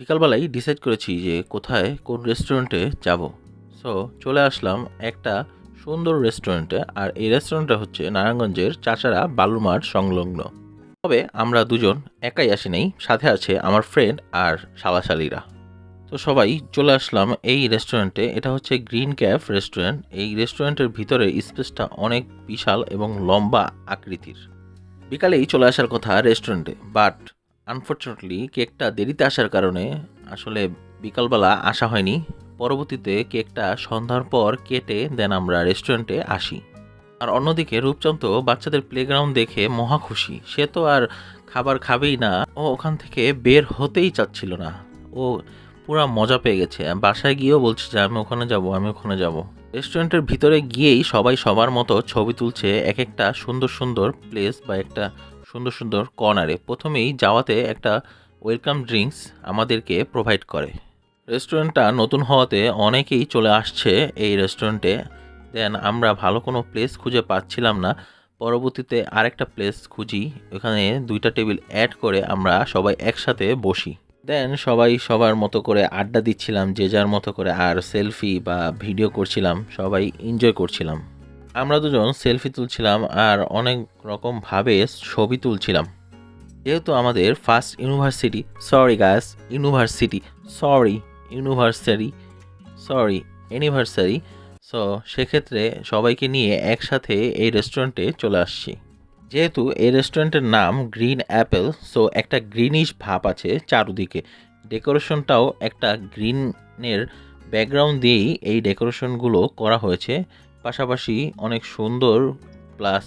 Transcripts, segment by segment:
বিকালবেলায় ডিসাইড করেছি যে কোথায় কোন রেস্টুরেন্টে যাব। সো চলে আসলাম একটা সুন্দর রেস্টুরেন্টে আর এই রেস্টুরেন্টটা হচ্ছে নারায়ণগঞ্জের চাচারা বালুমাঠ সংলগ্ন। তবে আমরা দুজন একাই আসি নাই, সাথে আছে আমার ফ্রেন্ড আর শালাশালিরা তো সবাই চলে আসলাম এই রেস্টুরেন্টে এটা হচ্ছে গ্রিন ক্যাফ রেস্টুরেন্ট এই রেস্টুরেন্টের ভিতরে স্পেসটা অনেক বিশাল এবং লম্বা আকৃতির। বিকালেই চলে আসার কথা রেস্টুরেন্টে বাট আনফর্চুনেটলি কেকটা দেরিতে আসার কারণে আসলে বিকালবেলা আসা হয়নি। পরবর্তীতে কেকটা সন্ধ্যার পর কেটে দেন আমরা রেস্টুরেন্টে আসি। আর অন্যদিকে রূপচাঁদ তো বাচ্চাদের প্লেগ্রাউন্ড দেখে মহা খুশি। সে তো আর খাবার খাবেই না। ও ওখান থেকে বের হতেই চাচ্ছিল না। ও পুরা মজা পেয়ে গেছে। বাসায় গিয়েও বলছে যে, আমি ওখানে যাব, আমি ওখানে যাব। রেস্টুরেন্টের ভিতরে গিয়েই সবাই সবার মতো ছবি তুলছে এক একটা সুন্দর সুন্দর প্লেস বা একটা সুন্দর সুন্দর কর্নারে প্রথমেই যাওয়াতে একটা ওয়েলকাম ড্রিঙ্কস আমাদেরকে প্রোভাইড করে। রেস্টুরেন্টটা নতুন হওয়াতে অনেকেই চলে আসছে এই রেস্টুরেন্টে দেন আমরা ভালো কোনো প্লেস খুঁজে পাচ্ছিলাম না। পরবর্তীতে আরেকটা প্লেস খুঁজি। ওখানে দুইটা টেবিল অ্যাড করে আমরা সবাই একসাথে বসি। দেন সবাই সবার মতো করে আড্ডা দিচ্ছিলাম, যে যার মতো করে আর সেলফি বা ভিডিও করছিলাম, সবাই এনজয় করছিলাম। আমরা দুজন সেলফি তুলছিলাম আর অনেক রকমভাবে ছবি তুলছিলাম। যেহেতু আমাদের first university sorry guys university sorry anniversary sorry anniversary so সেক্ষেত্রে সবাইকে নিয়ে একসাথে এই রেস্টুরেন্টে চলে আসছি। যেহেতু এই রেস্টুরেন্টের নাম গ্রিন অ্যাপেল সো একটা গ্রিনিশ ভাব আছে চারুদিকে। ডেকোরেশনটাও একটা গ্রিনের ব্যাকগ্রাউন্ড দিয়েই এই ডেকোরেশনগুলো করা হয়েছে। পাশাপাশি অনেক সুন্দর, প্লাস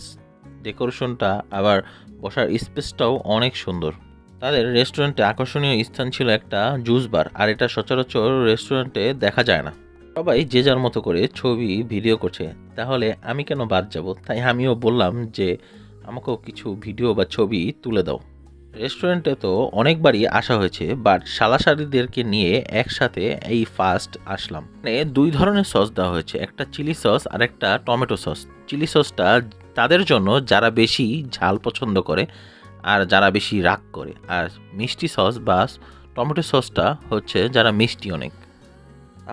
ডেকোরেশনটা আবার বসার স্পেসটাও অনেক সুন্দর। তাদের রেস্টুরেন্টে আকর্ষণীয় স্থান ছিল একটা জুস বার, আর এটা সচরাচর রেস্টুরেন্টে দেখা যায় না। সবাই যে যার মতো করে ছবি, ভিডিও করছে, তাহলে আমি কেন বাদ যাব? তাই আমিও বললাম যে, আমাকেও কিছু ভিডিও বা ছবি তুলে দাও। রেস্টুরেন্টে তো অনেকবারই আসা হয়েছে বাট সালাসারিদেরকে নিয়ে একসাথে এই ফার্স্ট আসলাম। মানে দুই ধরনের সস দেওয়া হয়েছে, একটা চিলি সস আর একটা টমেটো সস চিলি সসটা তাদের জন্য যারা বেশি ঝাল পছন্দ করে আর যারা বেশি রাগ করে। আর মিষ্টি সস বা টমেটো সসটা হচ্ছে যারা মিষ্টি অনেক।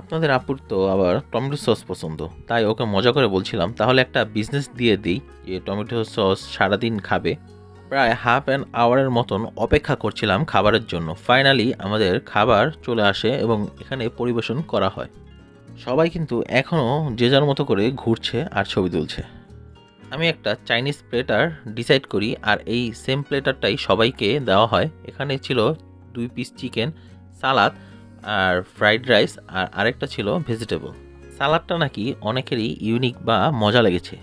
আপনাদের আপুর তো আবার টমেটো সস পছন্দ, তাই ওকে মজা করে বলছিলাম, তাহলে একটা বিজনেস দিয়ে দিই, যে টমেটো সস সারাদিন খাবে। প্রায় হাফ অ্যান আওয়ারের মতন অপেক্ষা করছিলাম খাবারের জন্য। ফাইনালি আমাদের খাবার চলে আসে এবং এখানে পরিবেশন করা হয়। সবাই কিন্তু এখনও যে যার মতো করে ঘুরছে আর ছবি তুলছে। আমি একটা চাইনিজ প্লেটার ডিসাইড করি আর এই সেম প্লেটারটাই সবাইকে দেওয়া হয়। এখানে ছিল দুই পিস চিকেন সালাদ আর ফ্রাইড রাইস আর আরেকটা ছিল ভেজিটেবল সালাদটা নাকি অনেকেরই ইউনিক বা মজা লেগেছে।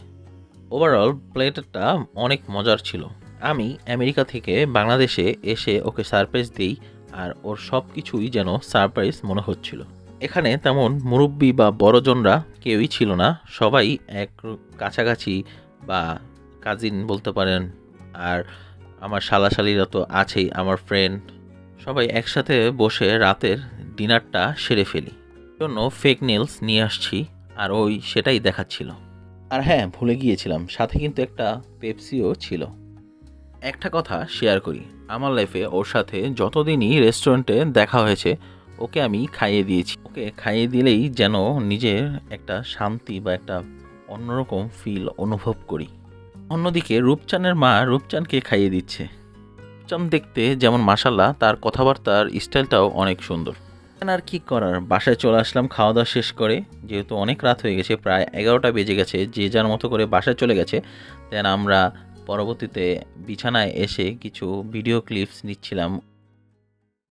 ওভারঅল প্লেটারটা অনেক মজার ছিল। আমি আমেরিকা থেকে বাংলাদেশে এসে ওকে সারপ্রাইজ দিই আর ওর সব কিছুই যেন সারপ্রাইজ মনে হচ্ছিল। এখানে তেমন মুরব্বী বা বড়জনরা কেউই ছিল না। সবাই এক কাছাকাছি বা কাজিন বলতে পারেন। আর আমার শালাশালিরা তো আছেই, আমার ফ্রেন্ড সবাই একসাথে বসে রাতের ডিনারটা সেরে ফেলি। জন্য ফেক নেলস নিয়ে আসছি আর ওই সেটাই দেখাচ্ছিল। আর হ্যাঁ ভুলে গিয়েছিলাম, সাথে কিন্তু একটা পেপসিও ছিল। একটা কথা শেয়ার করি। আমার লাইফে ওর সাথে যতদিনই রেস্টুরেন্টে দেখা হয়েছে, ওকে আমি খাইয়ে দিয়েছি। ওকে খাইয়ে দিলেই যেন নিজের একটা শান্তি বা একটা অন্যরকম ফিল অনুভব করি। অন্যদিকে রূপচানের মা রূপচানকে খাইয়ে দিচ্ছে। রূপচান দেখতে যেমন মাসাল্লাহ তার কথাবার্তার স্টাইলটাও অনেক সুন্দর। আর কি করার? বাসায় চলে আসলাম খাওয়া দাওয়া শেষ করে। যেহেতু অনেক রাত হয়ে গেছে, প্রায় এগারোটা বেজে গেছে, যে যার মতো করে বাসায় চলে গেছে দেন আমরা পরবর্তীতে বিছানায় এসে কিছু ভিডিও ক্লিপস নিচ্ছিলাম।